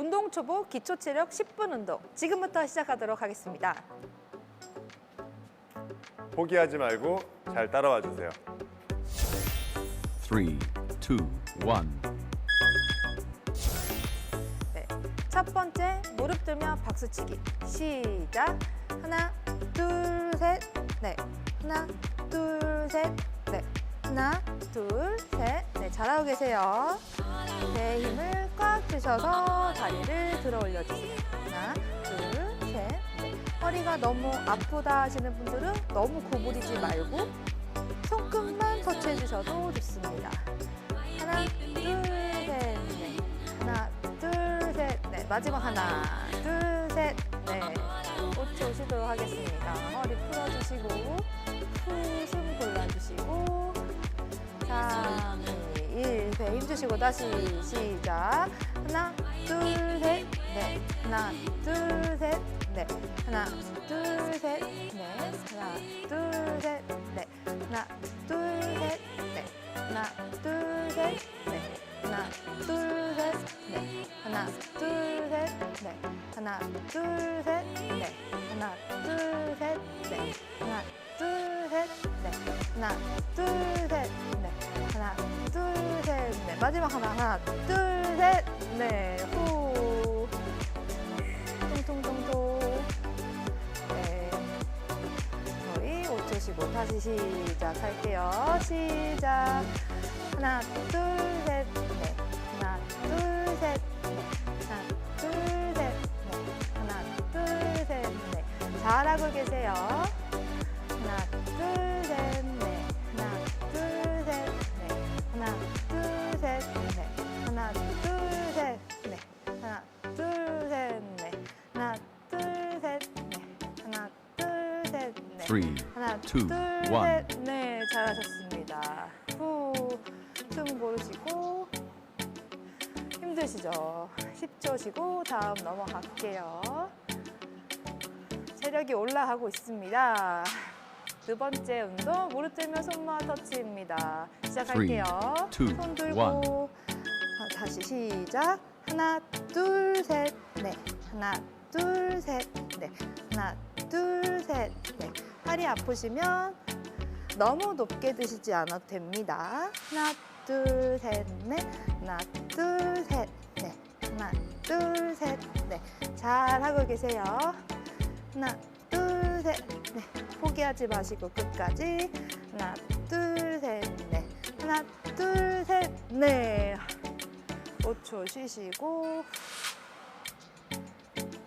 운동 초보 기초 체력 10분 운동 지금부터 시작하도록 하겠습니다. 포기하지 말고 잘 따라와 주세요. three, two, one. 네. 첫 번째 무릎 들며 박수치기 시작 하나 둘 셋 네 하나 둘 셋 네 하나 둘 셋 네 잘하고 계세요. 배 힘을 꽉 주셔서 다리를 들어 올려주세요 하나 둘셋네. 허리가 너무 아프다 하시는 분들은 너무 구부리지 말고 손끝만 터치해 주셔도 좋습니다. 하나 둘셋네 하나, 둘, 셋, 넷. 마지막 하나, 둘, 셋, 넷. 5초 쉬도록 하겠습니다. 허리 풀어주시고, 후, 숨 골라주시고, 3, 2, 1. 배 힘주시고 다시 시작. 하나, 둘, 셋, 넷. 하나, 둘, 셋, 넷. 하나, 둘, 셋, 넷. 하나, 둘, 셋, 넷. 하나, 둘, 셋, 넷. 하나, 둘, 셋, 넷. 하나, 둘, 셋, 넷. 하나, 둘, 셋, 넷. 하나, 둘, 셋, 넷. 마지막 하나, 하나, 둘, 셋, 넷. 후. 통통통통. 네. 저희 5초 쉬고 다시 시작할게요. 시작. 하나, 둘, 셋, 넷. 하나, 둘, 셋, 넷. 하나, 둘, 셋, 넷. 하나, 둘, 셋, 넷. 잘하고 계세요. Three, 하나, two, 둘, one. 셋, 네, 잘하셨습니다. 후, 숨 고르시고 힘드시죠? 10초 쉬고 다음 넘어갈게요. 체력이 올라가고 있습니다. 두 번째 운동 무릎 들며 손모아 터치입니다. 시작할게요. Three, two, 손 들고 one. 아, 다시 시작. 하나, 둘, 셋, 넷. 하나, 둘, 셋, 넷. 하나, 둘, 셋, 넷. 팔이 아프시면 너무 높게 드시지 않아도 됩니다. 하나, 둘, 셋, 넷. 하나, 둘, 셋, 넷. 하나, 둘, 셋, 넷. 잘 하고 계세요. 하나, 둘, 셋, 넷. 포기하지 마시고 끝까지. 하나, 둘, 셋, 넷. 하나, 둘, 셋, 넷. 5초 쉬시고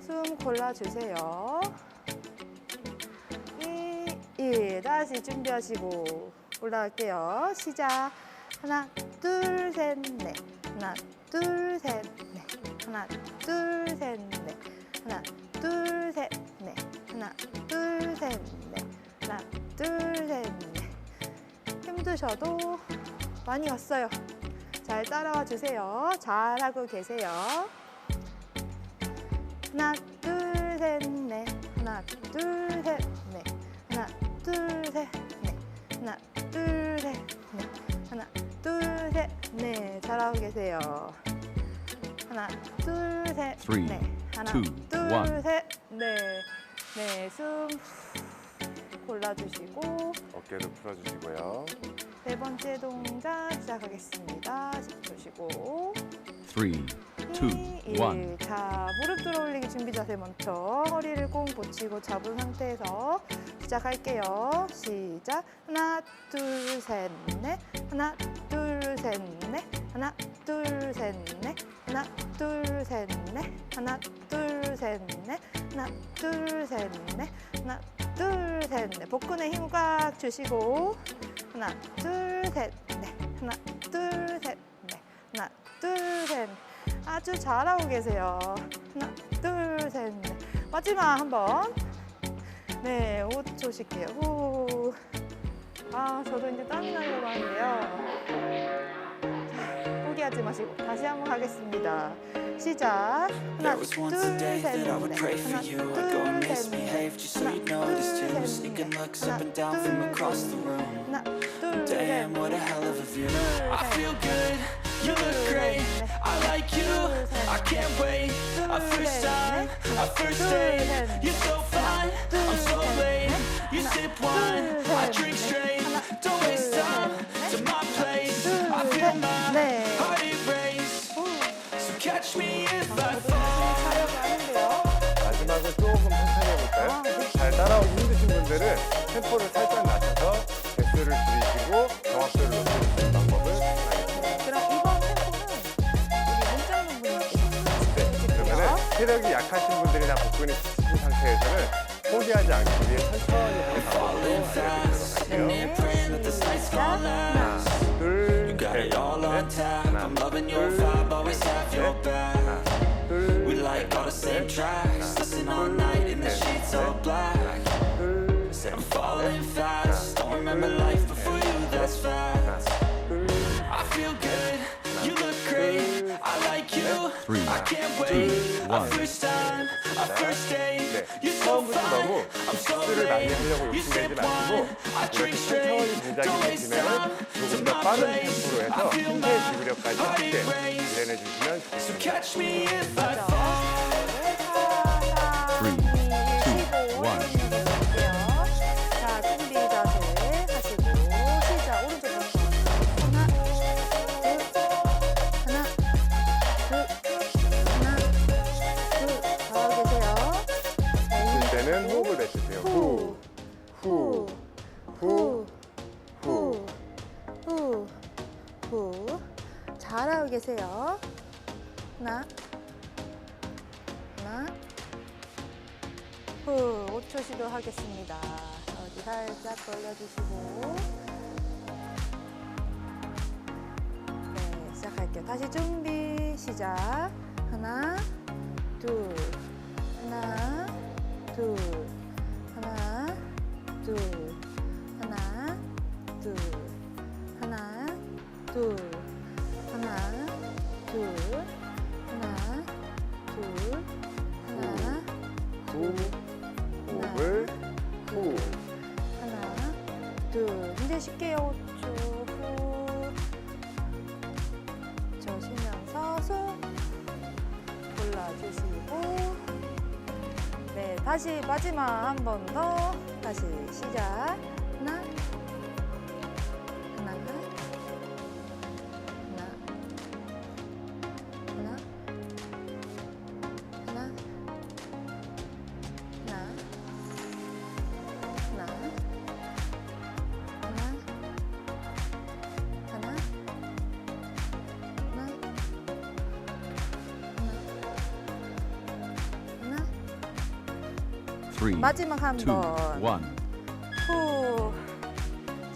숨 골라주세요. 2, 1. 다시 준비하시고 올라갈게요. 시작. 하나, 둘, 셋, 넷. 하나, 둘, 셋, 넷. 하나, 둘, 셋, 넷. 하나, 둘, 셋, 넷. 하나, 둘, 셋, 넷. 하나, 둘, 셋, 넷. 힘드셔도 많이 왔어요. 잘 따라와 주세요. 잘하고 계세요. 하나, 둘, 셋, 넷. 하나, 둘, 셋, 잘하고 계세요. 하나, 둘, 셋, Three, 넷. 하나, two, 둘, one. 셋, 넷. 네, 숨 골라주시고 어깨도 풀어주시고요. 네 번째 동작 시작하겠습니다. 10초 쉬고 Three, two, 2, one. 1. 자, 무릎 들어 올리기 준비 자세 먼저 허리를 꽁 붙이고 잡은 상태에서 시작할게요. 시작. 하나, 둘, 셋, 넷. 하나, 둘, 셋, 넷. 하나, 둘, 셋, 넷. 하나, 둘, 셋, 넷. 하나, 둘, 셋, 넷. 하나, 둘, 셋, 넷. 하나, 둘, 셋, 넷. 복근에 힘 꽉 주시고 하나, 둘, 셋, 넷. 하나, 둘, 셋, 넷. 하나, 둘, 셋. 아주 잘하고 계세요. 하나, 둘, 셋, 넷. 마지막 한 번. 네, 5초 쉴게요. 후. 아, 저도 이제 땀이 나려고 하는데요. 포기하지 마시고 다시 한번 하겠습니다. 시작. 하나, 둘, 셋, 넷. 하나, 둘, 셋, 넷. 하나, 둘, 셋, 넷. 하나, 둘, 셋, 넷. You look great. I like you. I can't wait. Our first time, our first date. You're so fine. I'm so late. You sip wine. I drink straight. Catch me if I fall. 하려고 하는데요. 마지막을 조금 천천히 해볼까요? 잘 따라오기 힘드신 분들은 템포를 살짝 낮춰서 개수를 줄이시고 정확도를 있는 방법을 알겠습니다. 그럼 이번 템포는 우리 문장문 분들께 네, 그러면 체력이 약하신 분들이나 복근이 지치신 상태에서는 포기하지 않기 위해 천천히 하는 방법으로 알려드리도록 할게요. 네. Praying that the lights gon' last. 하나, 둘, Got 셋, it all on 넷. tap. 하나, I'm loving your 둘, spinning tracks Listen all night in the sheets all black. I'm falling fast Don't remember life before you, that's fast. I feel good, you look great I like you, I can't wait Our first time, our first date. You're so fine, I'm so late. You sip wine, I drink straight. Don't waste time I feel my heart erase. So catch me if I fall. 쉴 때는 호흡을 내쉬세요. 후, 후, 후, 후. 후, 후. 잘하고 계세요. 하나, 하나, 후. 5초 시도하겠습니다. 어디 살짝 돌려주시고. 네, 시작할게요. 다시 준비, 시작. 하나, 둘, 하나, 둘, 하나, 둘, 하나, 둘, 하나, 둘, 하나, 둘, 하나, 둘, 하나, 후, 호흡을 후. 하나, 둘. 이제 쉽게요. 다시 마지막 한 번 더. 다시 시작. Three, 마지막 한 two, 번. one. 후.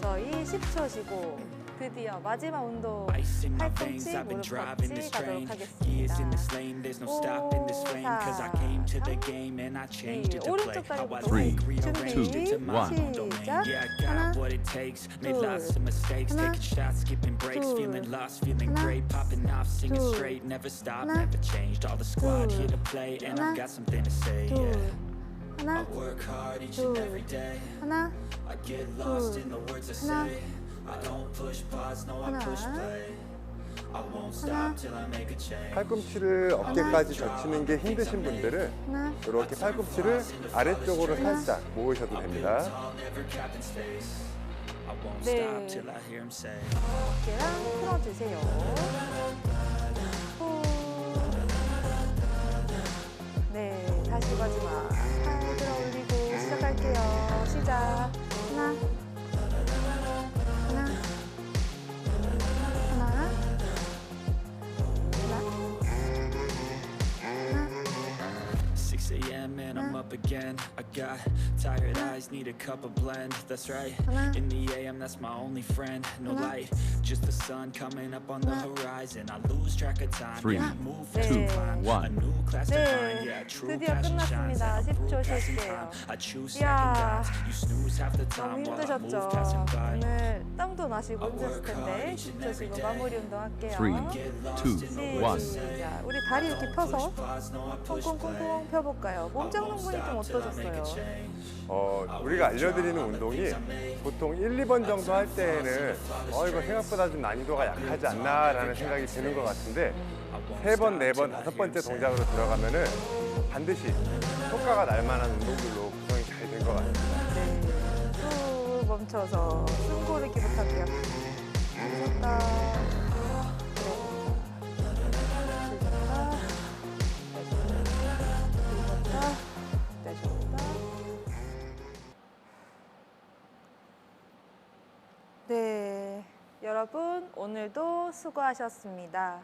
저희 10초 쉬고 드디어 마지막 운동 Ice in my veins, 팔꿈치, I've been 무릎 driving 꿈치 this 가도록 train. Years in this 하겠습니다. lane, there's no stopping this flame. Cause I came to the game and I changed it to play. 오른쪽 How I 다리부터 Three, think, rearranged it to two, my one. own domain. 시작. Yeah, I 하나, got what it takes. Made 둘, lots of mistakes, 하나, taking shots, skipping breaks, 둘, feeling lost, feeling 하나, great, popping off, singing 둘, straight, never stopped, 하나, never changed. All the squad 둘, here to play, and 하나, I've got something to say. 둘, Yeah. 하나 둘 하나 둘 하나 하나 하나 팔꿈치를 어깨까지 젖히는 게 힘드신 분들은 하나. 이렇게 팔꿈치를 아래쪽으로 하나. 살짝 모으셔도 됩니다. 네. 어깨랑 풀어주세요. 네, 다시 마지막. 팔 들어 올리고 시작할게요. 시작. 하나, 하나, 하나, 하나, 하나, 6 a.m. and I'm up again. I got tired eyes, need a cup of blend. That's right. 하나. In the AM, that's my only friend. No 하나. light, just the sun coming up on the 하나. horizon. I lose track of time. Three, yeah, move 네. fast and climb. one. A new class to 네, find. Yeah, true 드디어. 끝났습니다. and I 10초 prove passing 쉴게요. 이야. 너무 힘드셨죠? 오늘 땀도 나시고 힘드셨을 텐데 10초 쉬고 마무리 운동 할게요. Three, two, one. 시작. 우리 다리 이렇게 펴서 콩콩콩콩 펴볼까요? 몸짱 동분이 좀 어떠셨어요? 어, 우리가 알려드리는 운동이 보통 1, 2번 정도 할 때에는 어, 이거 생각보다 좀 난이도가 약하지 않나라는 생각이 드는 것 같은데 세 번, 네 번, 다섯 번째 동작으로 들어가면은 반드시 효과가 날 만한 운동들로 구성이 잘 된 것 같습니다. 네. 쭉 멈춰서 숨 고르기부터 할게요. 쉬었다. 네. 여러분, 오늘도 수고하셨습니다.